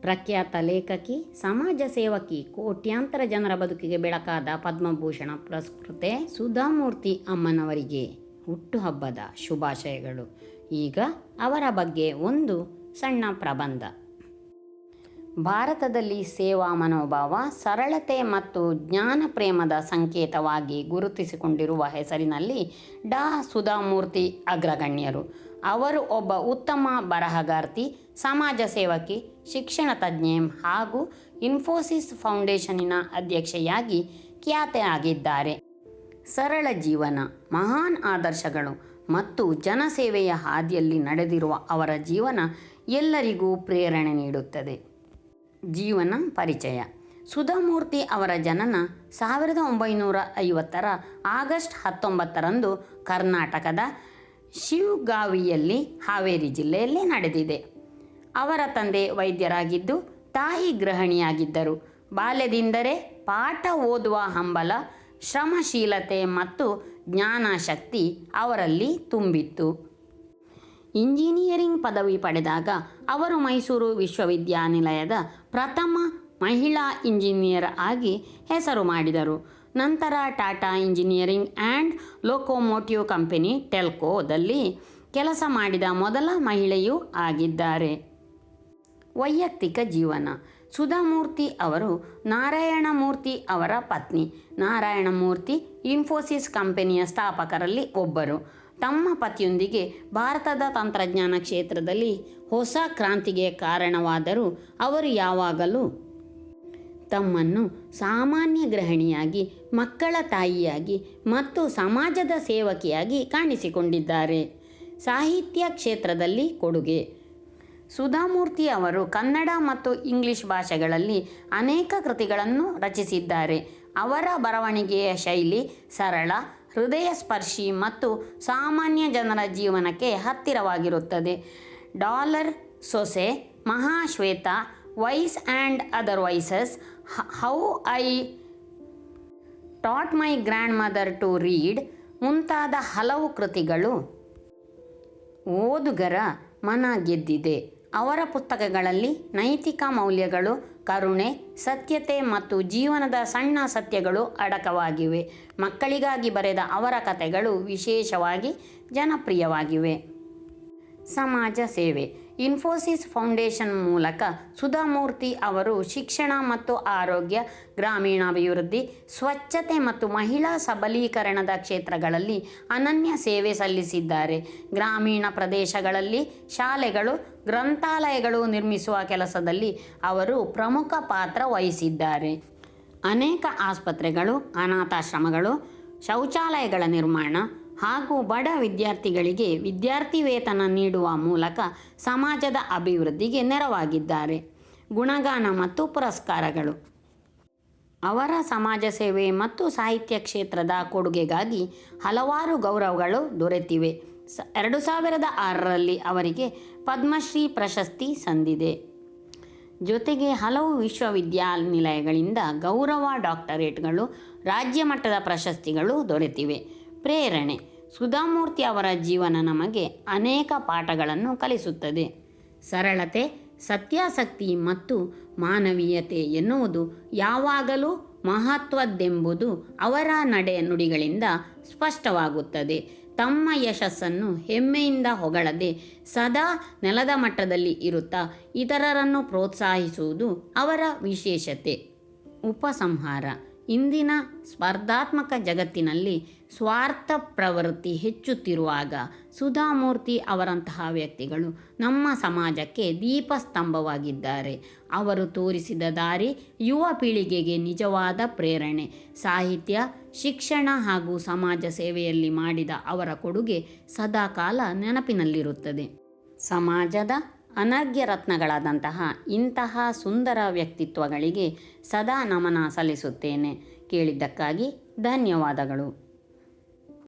ಪ್ರಖ್ಯಾತ ಲೇಖಕಿ, ಸಮಾಜ ಸೇವಕಿ, ಕೋಟ್ಯಾಂತರ ಜನರ ಬದುಕಿಗೆ ಬೆಳಕಾದ ಪದ್ಮಭೂಷಣ ಪುರಸ್ಕೃತೆ ಸುಧಾಮೂರ್ತಿ ಅಮ್ಮನವರಿಗೆ ಹುಟ್ಟುಹಬ್ಬದ ಶುಭಾಶಯಗಳು. ಈಗ ಅವರ ಬಗ್ಗೆ ಒಂದು ಸಣ್ಣ ಪ್ರಬಂಧ. ಭಾರತದಲ್ಲಿ ಸೇವಾ ಮನೋಭಾವ, ಸರಳತೆ ಮತ್ತು ಜ್ಞಾನ ಪ್ರೇಮದ ಸಂಕೇತವಾಗಿ ಗುರುತಿಸಿಕೊಂಡಿರುವ ಹೆಸರಿನಲ್ಲಿ ಡಾ. ಸುಧಾಮೂರ್ತಿ ಅಗ್ರಗಣ್ಯರು. ಅವರು ಒಬ್ಬ ಉತ್ತಮ ಬರಹಗಾರ್ತಿ, ಸಮಾಜ ಸೇವಕಿ, ಶಿಕ್ಷಣ ತಜ್ಞೆ ಹಾಗೂ ಇನ್ಫೋಸಿಸ್ ಫೌಂಡೇಶನಿನ ಅಧ್ಯಕ್ಷೆಯಾಗಿ ಖ್ಯಾತೆಯಾಗಿದ್ದಾರೆ ಸರಳ ಜೀವನ, ಮಹಾನ್ ಆದರ್ಶಗಳು ಮತ್ತು ಜನಸೇವೆಯ ಹಾದಿಯಲ್ಲಿ ನಡೆದಿರುವ ಅವರ ಜೀವನ ಎಲ್ಲರಿಗೂ ಪ್ರೇರಣೆ ನೀಡುತ್ತದೆ. ಜೀವನ ಪರಿಚಯ, ಸುಧಾಮೂರ್ತಿ ಅವರ ಜನನ ಸಾವಿರದ ಒಂಬೈನೂರ ಐವತ್ತರ ಆಗಸ್ಟ್ ಹತ್ತೊಂಬತ್ತರಂದು ಕರ್ನಾಟಕದ ಶಿವಗಾವಿಯಲ್ಲಿ ಹಾವೇರಿ ಜಿಲ್ಲೆಯಲ್ಲಿ ನಡೆದಿದೆ. ಅವರ ತಂದೆ ವೈದ್ಯರಾಗಿದ್ದು, ತಾಯಿ ಗೃಹಿಣಿಯಾಗಿದ್ದರು. ಬಾಲ್ಯದಿಂದಲೇ ಪಾಠ ಓದುವ ಹಂಬಲ, ಶ್ರಮಶೀಲತೆ ಮತ್ತು ಜ್ಞಾನಶಕ್ತಿ ಅವರಲ್ಲಿ ತುಂಬಿತ್ತು. ಇಂಜಿನಿಯರಿಂಗ್ ಪದವಿ ಪಡೆದಾಗ ಅವರು ಮೈಸೂರು ವಿಶ್ವವಿದ್ಯಾನಿಲಯದ ಪ್ರಥಮ ಮಹಿಳಾ ಇಂಜಿನಿಯರ್ ಆಗಿ ಹೆಸರು ಮಾಡಿದರು. ನಂತರ Tata engineering and locomotive company ಟೆಲ್ಕೋದಲ್ಲಿ ಕೆಲಸ ಮಾಡಿದ ಮೊದಲ ಮಹಿಳೆಯೂ ಆಗಿದ್ದಾರೆ. ವೈಯಕ್ತಿಕ ಜೀವನ. ಸುಧಾಮೂರ್ತಿ ಅವರು ನಾರಾಯಣಮೂರ್ತಿ ಅವರ ಪತ್ನಿ. ನಾರಾಯಣಮೂರ್ತಿ ಇನ್ಫೋಸಿಸ್ ಕಂಪನಿಯ ಸ್ಥಾಪಕರಲ್ಲಿ ಒಬ್ಬರು. ತಮ್ಮ ಪತಿಯೊಂದಿಗೆ ಭಾರತದ ತಂತ್ರಜ್ಞಾನ ಕ್ಷೇತ್ರದಲ್ಲಿ ಹೊಸ ಕ್ರಾಂತಿಗೆ ಕಾರಣವಾದರೂ ಅವರು ಯಾವಾಗಲೂ ತಮ್ಮನ್ನು ಸಾಮಾನ್ಯ ಗೃಹಿಣಿಯಾಗಿ, ಮಕ್ಕಳ ತಾಯಿಯಾಗಿ ಮತ್ತು ಸಮಾಜದ ಸೇವಕಿಯಾಗಿ ಕಾಣಿಸಿಕೊಂಡಿದ್ದಾರೆ. ಸಾಹಿತ್ಯ ಕ್ಷೇತ್ರದಲ್ಲಿ ಕೊಡುಗೆ. ಸುಧಾಮೂರ್ತಿ ಅವರು ಕನ್ನಡ ಮತ್ತು ಇಂಗ್ಲಿಷ್ ಭಾಷೆಗಳಲ್ಲಿ ಅನೇಕ ಕೃತಿಗಳನ್ನು ರಚಿಸಿದ್ದಾರೆ. ಅವರ ಬರವಣಿಗೆಯ ಶೈಲಿ ಸರಳ ಹೃದಯ ಸ್ಪರ್ಶಿ ಮತ್ತು ಸಾಮಾನ್ಯ ಜನರ ಜೀವನಕ್ಕೆ ಹತ್ತಿರವಾಗಿರುತ್ತದೆ. ಡಾಲರ್ ಸೊಸೆ Mahashweta, wise and otherwise how I taught my grandmother to read ಮುಂತಾದ ಹಲವು ಕೃತಿಗಳು ಓದುಗರ ಮನ ಗೆದ್ದಿದೆ. ಅವರ ಪುಸ್ತಕಗಳಲ್ಲಿ ನೈತಿಕ ಮೌಲ್ಯಗಳು, ಕರುಣೆ, ಸತ್ಯತೆ ಮತ್ತು ಜೀವನದ ಸಣ್ಣ ಸತ್ಯಗಳು ಅಡಕವಾಗಿವೆ. ಮಕ್ಕಳಿಗಾಗಿ ಬರೆದ ಅವರ ಕಥೆಗಳು ವಿಶೇಷವಾಗಿ ಜನಪ್ರಿಯವಾಗಿವೆ. ಸಮಾಜ ಸೇವೆ. ಇನ್ಫೋಸಿಸ್ ಫೌಂಡೇಶನ್ ಮೂಲಕ ಸುಧಾಮೂರ್ತಿ ಅವರು ಶಿಕ್ಷಣ ಮತ್ತು ಆರೋಗ್ಯ, ಗ್ರಾಮೀಣಾಭಿವೃದ್ಧಿ, ಸ್ವಚ್ಛತೆ ಮತ್ತು ಮಹಿಳಾ ಸಬಲೀಕರಣದ ಕ್ಷೇತ್ರಗಳಲ್ಲಿ ಅನನ್ಯ ಸೇವೆ ಸಲ್ಲಿಸಿದ್ದಾರೆ. ಗ್ರಾಮೀಣ ಪ್ರದೇಶಗಳಲ್ಲಿ ಶಾಲೆಗಳು, ಗ್ರಂಥಾಲಯಗಳು ನಿರ್ಮಿಸುವ ಕೆಲಸದಲ್ಲಿ ಅವರು ಪ್ರಮುಖ ಪಾತ್ರ ವಹಿಸಿದ್ದಾರೆ. ಅನೇಕ ಆಸ್ಪತ್ರೆಗಳು, ಅನಾಥಾಶ್ರಮಗಳು, ಶೌಚಾಲಯಗಳ ನಿರ್ಮಾಣ ಹಾಗೂ ಬಡ ವಿದ್ಯಾರ್ಥಿಗಳಿಗೆ ವಿದ್ಯಾರ್ಥಿ ವೇತನ ನೀಡುವ ಮೂಲಕ ಸಮಾಜದ ಅಭಿವೃದ್ಧಿಗೆ ನೆರವಾಗಿದ್ದಾರೆ. ಗುಣಗಾನ ಮತ್ತು ಪುರಸ್ಕಾರಗಳು. ಅವರ ಸಮಾಜ ಸೇವೆ ಮತ್ತು ಸಾಹಿತ್ಯ ಕ್ಷೇತ್ರದ ಕೊಡುಗೆಗಾಗಿ ಹಲವಾರು ಗೌರವಗಳು ದೊರೆತಿವೆ. ಸ, ಎರಡು ಸಾವಿರದ ಆರರಲ್ಲಿ ಅವರಿಗೆ ಪದ್ಮಶ್ರೀ ಪ್ರಶಸ್ತಿ ಸಂದಿದೆ. ಜೊತೆಗೆ ಹಲವು ವಿಶ್ವವಿದ್ಯಾನಿಲಯಗಳಿಂದ ಗೌರವ ಡಾಕ್ಟರೇಟ್ಗಳು, ರಾಜ್ಯ ಮಟ್ಟದ ಪ್ರಶಸ್ತಿಗಳು ದೊರೆತಿವೆ. ಪ್ರೇರಣೆ. ಸುಧಾಮೂರ್ತಿ ಅವರ ಜೀವನ ನಮಗೆ ಅನೇಕ ಪಾಠಗಳನ್ನು ಕಲಿಸುತ್ತದೆ. ಸರಳತೆ, ಸತ್ಯಾಸಕ್ತಿ ಮತ್ತು ಮಾನವೀಯತೆ ಎನ್ನುವುದು ಯಾವಾಗಲೂ ಮಹತ್ವದ್ದೆಂಬುದು ಅವರ ನಡೆ ನುಡಿಗಳಿಂದ ಸ್ಪಷ್ಟವಾಗುತ್ತದೆ. ತಮ್ಮ ಯಶಸ್ಸನ್ನು ಹೆಮ್ಮೆಯಿಂದ ಹೊಗಳದೆ ಸದಾ ನೆಲದ ಮಟ್ಟದಲ್ಲಿ ಇರುತ್ತಾ ಇತರರನ್ನು ಪ್ರೋತ್ಸಾಹಿಸುವುದು ಅವರ ವಿಶೇಷತೆ. ಉಪಸಂಹಾರ. ಇಂದಿನ ಸ್ಪರ್ಧಾತ್ಮಕ ಜಗತ್ತಿನಲ್ಲಿ ಸ್ವಾರ್ಥ ಪ್ರವೃತ್ತಿ ಹೆಚ್ಚುತ್ತಿರುವಾಗ ಸುಧಾಮೂರ್ತಿ ಅವರಂತಹ ವ್ಯಕ್ತಿಗಳು ನಮ್ಮ ಸಮಾಜಕ್ಕೆ ದೀಪಸ್ತಂಭವಾಗಿದ್ದಾರೆ. ಅವರು ತೋರಿಸಿದ ದಾರಿ ಯುವ ಪೀಳಿಗೆಗೆ ನಿಜವಾದ ಪ್ರೇರಣೆ. ಸಾಹಿತ್ಯ, ಶಿಕ್ಷಣ ಹಾಗೂ ಸಮಾಜ ಸೇವೆಯಲ್ಲಿ ಮಾಡಿದ ಅವರ ಕೊಡುಗೆ ಸದಾಕಾಲ ನೆನಪಿನಲ್ಲಿರುತ್ತದೆ. ಸಮಾಜದ ಅನರ್ಘ್ಯ ರತ್ನಗಳಾದಂತಹ ಇಂತಹ ಸುಂದರ ವ್ಯಕ್ತಿತ್ವಗಳಿಗೆ ಸದಾ ನಮನ ಸಲ್ಲಿಸುತ್ತೇನೆ. ಕೇಳಿದ್ದಕ್ಕಾಗಿ ಧನ್ಯವಾದಗಳು.